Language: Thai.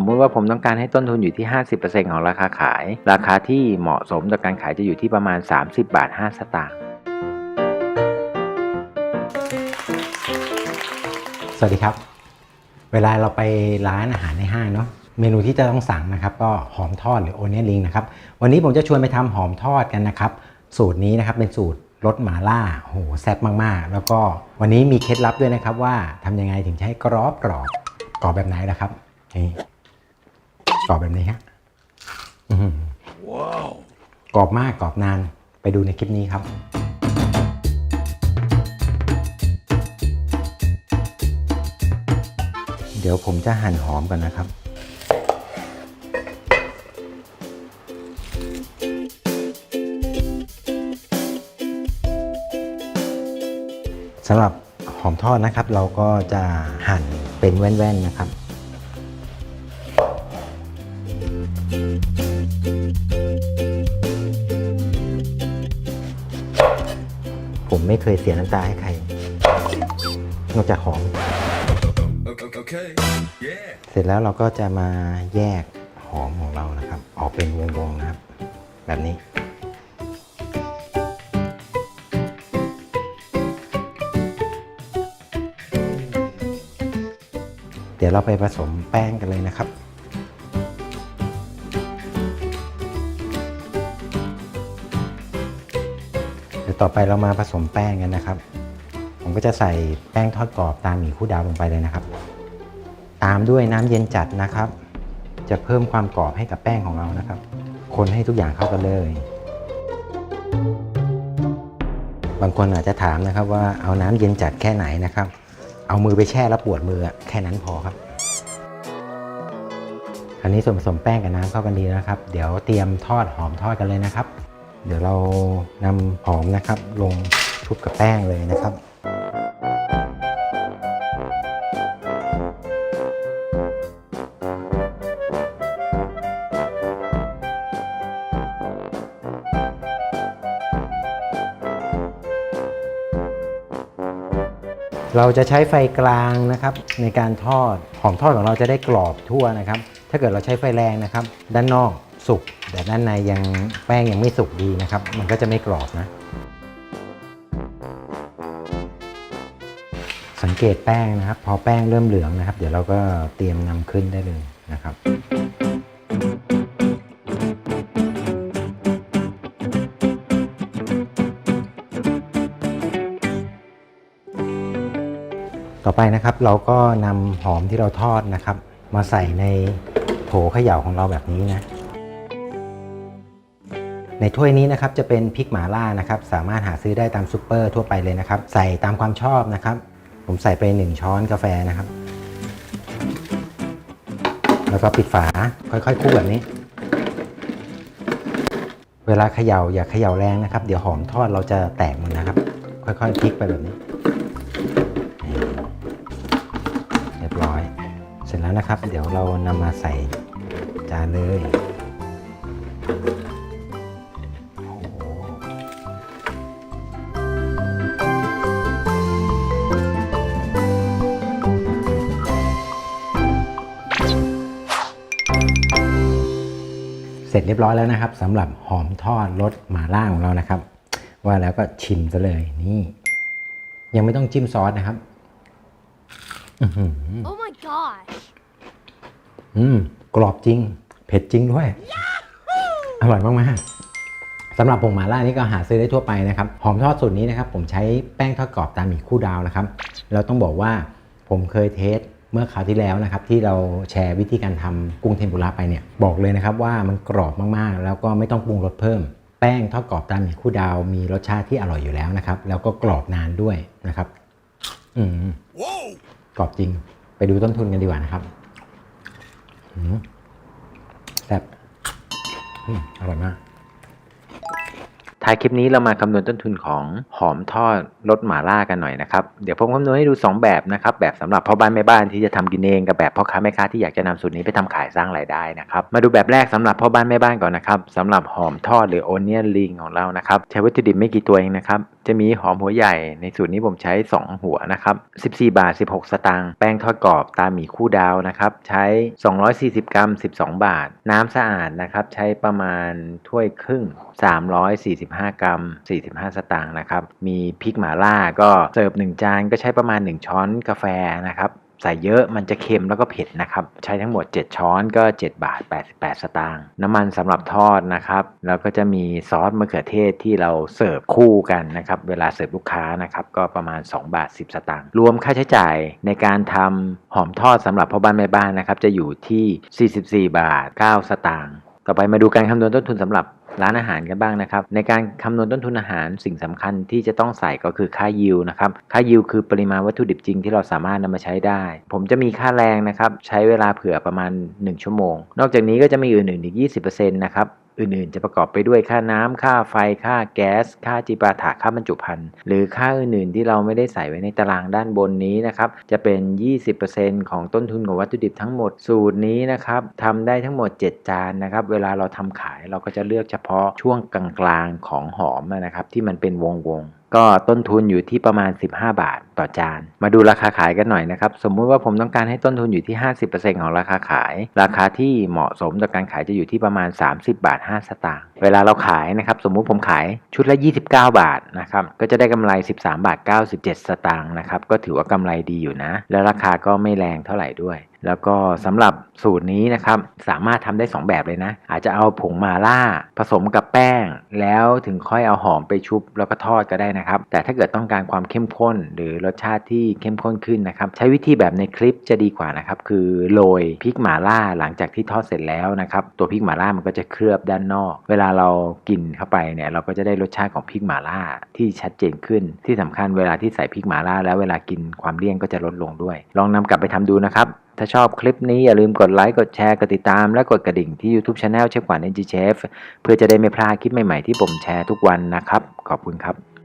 มมุติว่าผมต้องการให้ต้นทุนอยู่ที่ 50%ของราคาขาย ราคาที่เหมาะสมต่อการขายจะอยู่ที่ประมาณ 30 บาท 5 สตางค์สวัสดีครับ เวลาเราไปร้านอาหารในห้างเนาะเมนูที่จะต้องสั่งนะครับ ก็หอมทอดหรือโอเนียนริงนะครับ วันนี้ผมจะชวนไปทำหอมทอดกันนะครับ สูตรนี้นะครับเป็นสูตรรสหมาล่าโหแซ่บมากๆ แล้วก็วันนี้มีเคล็ดลับด้วยนะครับว่าทำยังไงถึงจะให้กรอบกรอบกรอบแบบไหนล่ะครับนี่ กรอบแบบนี้ฮะอื้อหือกรอบมากกรอบนานไปดูในคลิปนี้ครับเดี๋ยวผมจะหั่นหอมก่อนนะครับ สำหรับหอมทอดนะครับ เราก็จะหั่นเป็นแว่นๆนะครับ ไม่เคยเสียน้ำตาให้ใคร นอกจากหอม Okay. Yeah. เสร็จแล้วเราก็จะมาแยกหอมของเรานะครับ ออกเป็นวงๆนะครับ แบบนี้ เดี๋ยวเราไปผสมแป้งกันเลยนะครับ ต่อไปเรามาผสมแป้งกันนะครับ ผมก็จะใส่แป้งทอดกรอบตามหมี่คู่ดาวลงไปเลยนะครับ ตามด้วยน้ำเย็นจัดนะครับ จะเพิ่มความกรอบให้กับแป้งของเรานะครับ คนให้ทุกอย่างเข้ากันเลย บางคนอาจจะถามนะครับว่าเอาน้ำเย็นจัดแค่ไหนนะครับ เอามือไปแช่แล้วปวดมือแค่นั้นพอครับอันนี้ส่วนผสมแป้งกับน้ำเข้ากันดีนะครับ เดี๋ยวเตรียมทอดหอมทอดกันเลยนะครับ เดี๋ยวเรานำหอมนะครับ ลงชุบกับแป้งเลยนะครับเราจะใช้ไฟกลางนะครับในการทอดหอมทอดของเราจะได้กรอบทั่วนะครับ ถ้าเกิดเราใช้ไฟแรงนะครับ ด้านนอก สุก แต่ด้านในยังแป้งยังไม่สุกดีนะครับ มันก็จะไม่กรอบนะ สังเกตแป้งนะครับ พอแป้งเริ่มเหลืองนะครับ เดี๋ยวเราก็เตรียมนำขึ้นได้เลยนะครับต่อไปนะครับเราก็นำหอมที่เราทอดนะครับ มาใส่ในโถเขย่าของเราแบบนี้นะ ในถ้วยนี้นะครับจะเป็นพริกหม่าล่านะครับสามารถหาซื้อได้ตามซูเปอร์ทั่วไปเลยนะครับ ใส่ตามความชอบนะครับ ผมใส่ไป 1 ช้อนกาแฟนะครับ แล้วก็ปิดฝาค่อยๆคลุกแบบนี้ เวลาเขย่าอย่าเขย่าแรงนะครับ เดี๋ยวหอมทอดเราจะแตกหมดนะครับ ค่อยๆพลิกไปแบบนี้เรียบร้อย เสร็จแล้วนะครับ เดี๋ยวเรานำมาใส่จานเลย ร็จเรียบร้อยแล้วนะครับสำหรับหอมทอดรสหม่าล่าของเรานะครับ ว่าแล้วก็ชิมซะเลยนี่ ยังไม่ต้องจิ้มซอสนะครับอื้อหือ Oh my gosh. อืมกรอบจริง เผ็ดจริงด้วย อร่อยมากๆสำหรับผงหม่าล่านี่ก็หาซื้อได้ทั่วไปนะครับ หอมทอดสูตรนี้นะครับ ผมใช้แป้งทอดกรอบตามหมี่คู่ดาวนะครับ เราต้องบอกว่าผมเคยเทส เมื่อคราวที่แล้วนะครับที่เราแชร์วิธีการทำกุ้งเทมปุระไปเนี่ยบอกเลยนะครับว่ามันกรอบมากๆ แล้วก็ไม่ต้องปรุงรสเพิ่ม แป้งทอดกรอบตามหมี่คู่ดาวมีรสชาติที่อร่อยอยู่แล้วนะครับ แล้วก็กรอบนานด้วยนะครับ อืม Whoa. กรอบจริง ไปดูต้นทุนกันดีกว่านะครับแซ่บออร่อยมาก ท้ายคลิปนี้เรามาคำนวณต้นทุนของหอมทอดรสหม่าล่ากันหน่อยนะครับ เดี๋ยวผมคำนวณให้ดู 2 แบบนะครับ แบบสำหรับพ่อบ้านแม่บ้านที่จะทำกินเองกับแบบพ่อค้าแม่ค้าที่อยากจะนำสูตรนี้ไปทำขายสร้างรายได้นะครับ มาดูแบบแรกสำหรับพ่อบ้านแม่บ้านก่อนนะครับสำหรับหอมทอดหรือโอเนียนลิงของเรานะครับใช้วัตถุดิบไม่กี่ตัวเองนะครับ จะมีหอมหัวใหญ่ในสูตรนี้ผมใช้ 2 หัวนะครับ14 บาท 16 สตางค์แป้งทอดกรอบตาหมีคู่ดาวนะครับใช้ 240 กรัม 12 บาท น้ำสะอาดนะครับใช้ประมาณถ้วยครึ่ง45 กรัม 45 สตางค์นะครับ มีพริกหม่าล่าก็เสิร์ฟ1จานก็ใช้ประมาณ 1 ช้อนกาแฟนะครับใส่เยอะมันจะเค็มแล้วก็เผ็ดนะครับ ใช้ทั้งหมด 7 ช้อนก็ 7 บาท 88 สตางค์น้ำมันสำหรับทอดนะครับ แล้วก็จะมีซอสมะเขือเทศที่เราเสิร์ฟคู่กันนะครับ เวลาเสิร์ฟลูกค้านะครับ ก็ประมาณ 2 บาท 10 สตางค์รวมค่าใช้จ่ายในการทำหอมทอดสำหรับพ่อบ้านแม่บ้านนะครับ จะอยู่ที่ 44 บาท 9 สตางค์ ต่อไปมาดูการคำนวณต้นทุนสำหรับร้านอาหารกันบ้างนะครับ ในการคำนวณต้นทุนอาหารสิ่งสำคัญที่จะต้องใส่ก็คือค่ายิวนะครับค่ายิวคือปริมาณวัตถุดิบจริงที่เราสามารถนำมาใช้ได้ ผมจะมีค่าแรงนะครับ ใช้เวลาเผื่อประมาณ 1 ชั่วโมง นอกจากนี้ก็จะมีอื่นๆอีก 20%นะครับ อื่นๆ จะประกอบไปด้วยค่าน้ำค่าไฟ ค่าแก๊ส ค่าจิปาถะ ค่าบรรจุภัณฑ์ หรือค่าอื่นๆ ที่เราไม่ได้ใส่ไว้ในตารางด้านบนนี้นะครับ จะเป็น 20%ของต้นทุนของวัตถุดิบทั้งหมด สูตรนี้นะครับทำได้ทั้งหมด 7 จานนะครับ เวลาเราทำขายเราก็จะเลือกเฉพาะช่วงกลางๆของหอมนะครับ ที่มันเป็นวงๆ ก็ต้นทุนอยู่ที่ประมาณ 15 บาท ต่อจาน มาดูราคาขายกันหน่อยนะครับ สมมุติว่าผมต้องการให้ต้นทุนอยู่ที่ 50%ของราคาขาย ราคาที่เหมาะสมต่อการขายจะอยู่ที่ประมาณ 30 บาท 5 สตางค์ เวลาเราขายนะครับ สมมุติผมขายชุดละ 29 บาทนะครับ ก็จะได้กำไร 13 บาท 97 สตางค์นะครับ ก็ถือว่ากำไรดีอยู่นะ แล้วราคาก็ไม่แรงเท่าไหร่ด้วยแล้วก็สำหรับสูตรนี้นะครับสามารถทำได้ 2 แบบเลยนะ อาจจะเอาผงมาล่า ผสมกับแป้ง แล้วถึงค่อยเอาหอมไปชุบแล้วก็ทอดก็ได้นะครับ แต่ถ้าเกิดต้องการความเข้มข้นหรือรสชาติที่เข้มข้นขึ้นนะครับ ใช้วิธีแบบในคลิปจะดีกว่านะครับ คือโรยพริกหม่าล่าหลังจากที่ทอดเสร็จแล้วนะครับ ตัวพริกหม่าล่ามันก็จะเคลือบด้านนอก เวลาเรากินเข้าไปเนี่ยเราก็จะได้รสชาติของพริกหม่าล่าที่ชัดเจนขึ้น ที่สำคัญเวลาที่ใส่พริกหม่าล่าแล้วเวลากินความเลี่ยนก็จะลดลงด้วย ลองนำกลับไปทำดูนะครับถ้าชอบคลิปนี้อย่าลืมกดไลค์ กดแชร์ กดติดตาม และกดกระดิ่งที่ YouTube Channel เชฟขวัญ NG Chef เพื่อจะได้ไม่พลาดคลิปใหม่ๆที่ผมแชร์ทุกวันนะครับ ขอบคุณครับ